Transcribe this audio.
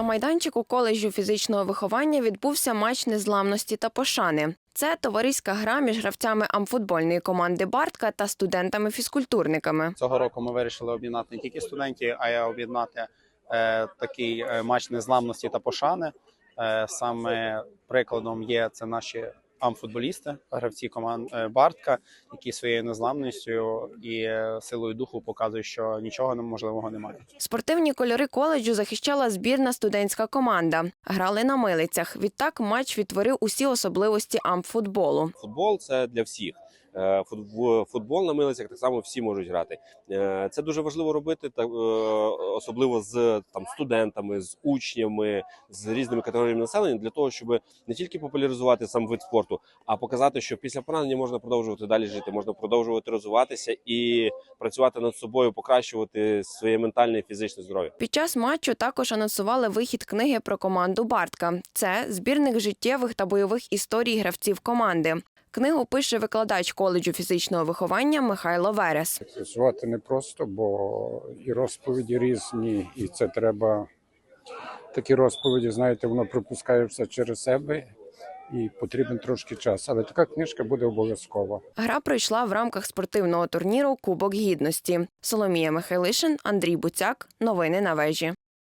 На майданчику коледжу фізичного виховання відбувся матч незламності та пошани. Це товариська гра між гравцями амфутбольної команди Бартка та студентами-фізкультурниками. Цього року ми вирішили об'єднати не тільки студентів, а й об'єднати е, такий е, матч незламності та пошани. Е, саме прикладом є це наші амфутболісти, гравці команд е, Бартка, які своєю незламністю і е, силою духу показують, що нічого неможливого немає. Спортивні кольори коледжу захищала збірна студентська команда. Грали на милицях. Відтак матч відтворив усі особливості амфутболу. Футбол це для всіх. Е, Футбол на милицях так само всі можуть грати. Е, Це дуже важливо робити, та, е, особливо з там студентами, з учнями, з різними категоріями населення, для того, щоб не тільки популяризувати сам вид спорту, а показати, що після поранення можна продовжувати далі жити, можна продовжувати розвиватися і працювати над собою, покращувати своє ментальне і фізичне здоров'я. Під час матчу також анонсували вихід книги про команду Бартка. Це збірник життєвих та бойових історій гравців команди. Книгу пише викладач коледжу фізичного виховання Михайло Верес. Працювати непросто, бо і розповіді різні, і це треба такі розповіді, знаєте, воно пропускає все через себе і потрібен трошки час. Але така книжка буде обов'язкова. Гра пройшла в рамках спортивного турніру Кубок гідності. Соломія Михайлишин, Андрій Буцяк. Новини на вежі.